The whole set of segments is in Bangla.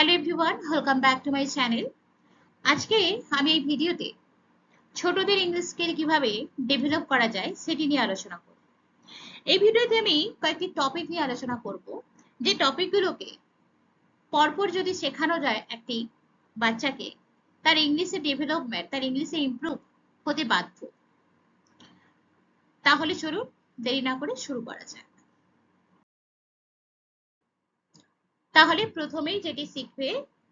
Hello everyone welcome back to my channel আজকে আমি এই ভিডিওতে ছোটদের ইংলিশ স্কিল কীভাবে ডেভেলপ করা যায় সেটি নিয়ে আলোচনা করব। এই ভিডিওতে আমি কয়েকটি টপিক নিয়ে আলোচনা করব। যে টপিকগুলোকে পরপর যদি শেখানো যায় একটি বাচ্চাকে, তার ইংলিশে ডেভেলপমেন্ট তার ইংলিশে ইমপ্রুভ হতে বাধ্য। তাহলে চলুন দেরি না করে শুরু করা যাক। তাহলে প্রথমেই যেটি শিখবে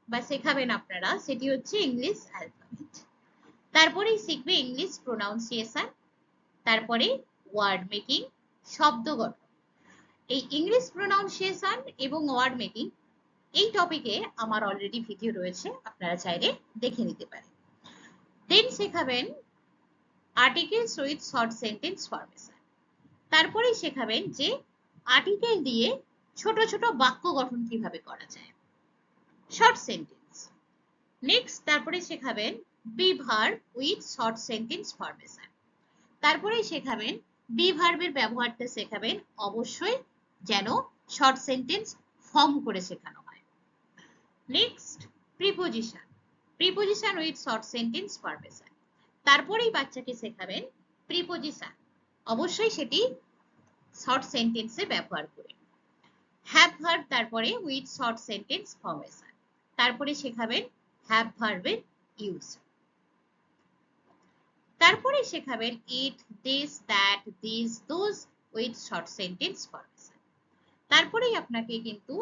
বা শেখাবেন আপনারা, সেটি হচ্ছে ইংলিশ অ্যালফাবেট তারপরেই শিখবে ইংলিশ প্রোনাউন্সিয়েশন তারপরে ওয়ার্ড মেকিং শব্দ গঠন। এই ইংলিশ প্রোনাউন্সিয়েশন এবং ওয়ার্ড মেকিং এই টপিকে আমার অলরেডি ভিডিও রয়েছে, আপনারা চাইলে দেখে নিতে পারেন। Then শেখাবেন articles with short sentence formation তারপরেই শেখাবেন যে আর্টিকেল দিয়ে ছোট ছোট বাক্য গঠন কীভাবে করা যায়? শর্ট সেন্টেন্স নেক্সট তারপরে শেখাবেন be verb with short sentence formation. তারপরেই শেখাবেন বি ভার্বের ব্যবহারটা শেখাবেন অবশ্যই যেন শর্ট সেন্টেন্স ফর্ম করে শেখানো হয়। Next preposition preposition with short sentence formation তারপরেই বাচ্চাকে শেখাবেন প্রিপোজিশন অবশ্যই সেটি শর্ট সেন্টেন্সে ব্যবহার করে। তারপরে উইথ শর্ট সেন্টেন্স ফরমেশন তারপরে শেখাবেন হ্যাভ ভার্বের ইউজ তারপরে শেখাবেন it this that this those with short sentence formation তারপরেই আপনাকে কিন্তু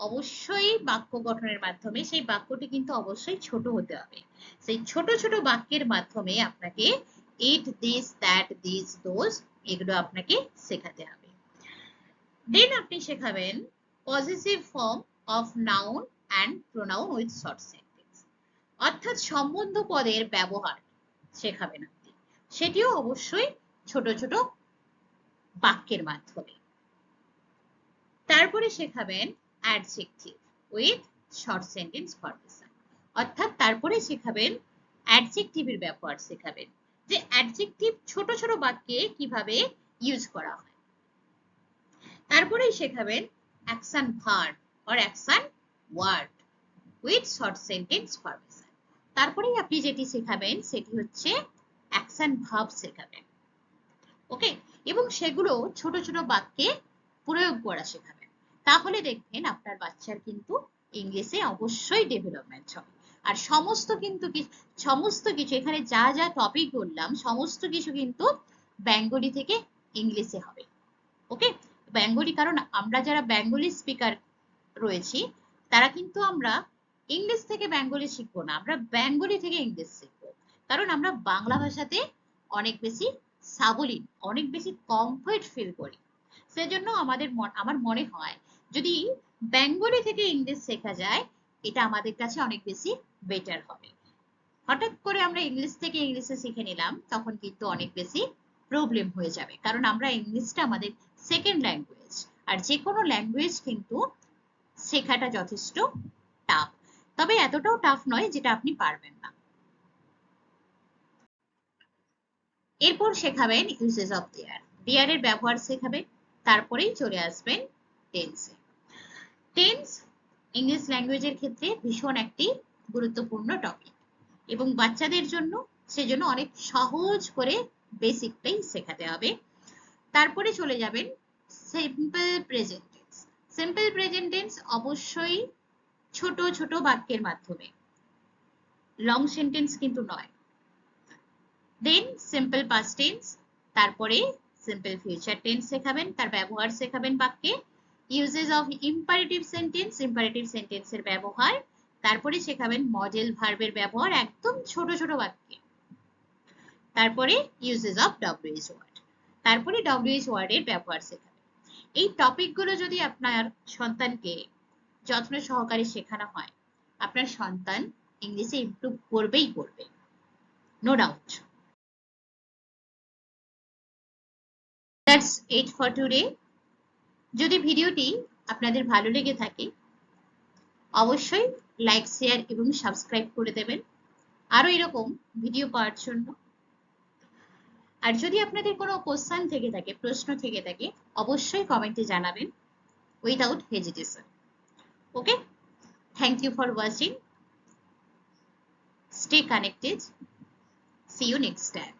অবশ্যই বাক্য গঠনের মাধ্যমে, সেই বাক্যটি কিন্তু অবশ্যই ছোট হতে হবে। সেই ছোট ছোট বাক্যের মাধ্যমে আপনাকে it this that this those এগুলো আপনাকে শেখাতে হবে। দেন আপনি শেখাবেন positive form of noun and pronoun with short sentence অর্থাৎ সম্বন্ধ পদের ব্যবহার শেখাবেন আপনি সেটিও অবশ্যই ছোট ছোট বাক্যের মাধ্যমে। তারপরে শেখাবেন adjective with short sentence formation অর্থাৎ তারপরে শেখাবেন অ্যাডজেক্টিভের ব্যবহার শেখাবেন। যে অ্যাডজেক্টিভ ছোট ছোট বাক্যে কীভাবে ইউজ করা হয়। তারপরেই শেখাবেন action verb or action word with short sentence formation তারপরেই আপনি যেটি শেখাবেন সেটি হচ্ছে অ্যাকশন ভার্ব শেখাবেন। ওকে? এবং সেগুলো ছোট ছোট বাক্যে প্রয়োগ করা শেখাবেন। তাহলে দেখবেন আপনার বাচ্চার কিন্তু ইংলিশে অবশ্যই ডেভেলপমেন্ট হবে। আর সমস্ত কিন্তু সমস্ত কিছু, এখানে যা যা টপিক বললাম, সমস্ত কিছু কিন্তু বেঙ্গলি থেকে ইংলিশে হবে। ওকে? বেঙ্গলি, কারণ আমরা যারা বেঙ্গলি স্পিকার রয়েছি, তারা কিন্তু আমরা ইংলিশ থেকে বেঙ্গলি শিখব না, আমরা বেঙ্গলি থেকে ইংলিশ শিখব। কারণ আমরা বাংলা ভাষাতে অনেক বেশি সাবলীন অনেক বেশি কমফর্ট ফিল করি। সেজন্য আমাদের আমার মনে হয় যদি বেঙ্গলি থেকে ইংলিশ শেখা যায়, এটা আমাদের কাছে অনেক বেশি বেটার হবে। হঠাৎ করে আমরা ইংলিশ থেকে ইংলিশে শিখে নিলাম, তখন কিন্তু অনেক বেশি প্রবলেম হয়ে যাবে। কারণ আমরা ইংলিশটা আমাদের সেকেন্ড ল্যাঙ্গুয়েজ আর যে কোনো ল্যাঙ্গুয়েজ কিন্তু শেখাটা যথেষ্ট টাফ তবে এতটাও টাফ নয় যেটা আপনি পারবেন না। এরপর শেখাবেন ইউজেস অফ দেয়ার দেয়ারের ব্যবহার শেখাবেন, তারপরেই চলে আসবেন টেন্সে টেন্স ইংলিশ ল্যাঙ্গুয়েজের ক্ষেত্রে ভীষণ একটি গুরুত্বপূর্ণ টপিক এবং বাচ্চাদের জন্য সেজন্য অনেক সহজ করে বেসিকটাই শেখাতে হবে। তারপরে চলে যাবেন সিম্পল প্রেজেন্ট সিম্পল প্রেজেন্ট অবশ্যই ছোট ছোট বাক্যের মাধ্যমে। লং সেন্টেন্স কিন্তু নয়। দেন সিম্পল পাস্ট টেন্স তারপরে সিম্পল ফিউচার টেন্স শেখাবেন, তার ব্যবহার শেখাবেন বাক্যে। Uses of imperative sentence imperative সেন্টেন্সের ব্যবহার। তারপরে শেখাবেন মডেল ভার্বের ব্যবহার, একদম ছোট ছোট বাক্যে। তারপরে ইউজেস অফ ডব্লিউএস ওয়ার্ড তারপরে ডব্লিউএস ওয়ার্ডের ব্যবহার শেখাবেন এই টপিকগুলো যদি আপনার সন্তানকে যত্ন সহকারে শেখানো হয়, আপনার সন্তান ইংলিশে ইমপ্রুভ করবেই করবে no doubt that's it for today যদি ভিডিওটি আপনাদের ভালো লেগে থাকে, অবশ্যই লাইক শেয়ার এবং সাবস্ক্রাইব করে দেবেন। আরও এরকম ভিডিও পাওয়ার জন্য আর যদি আপনাদের কোনো কোশ্চান থেকে থাকে, প্রশ্ন থেকে থাকে, অবশ্যই কমেন্টে জানাবেন without hesitation okay thank you for watching stay connected. See you next time.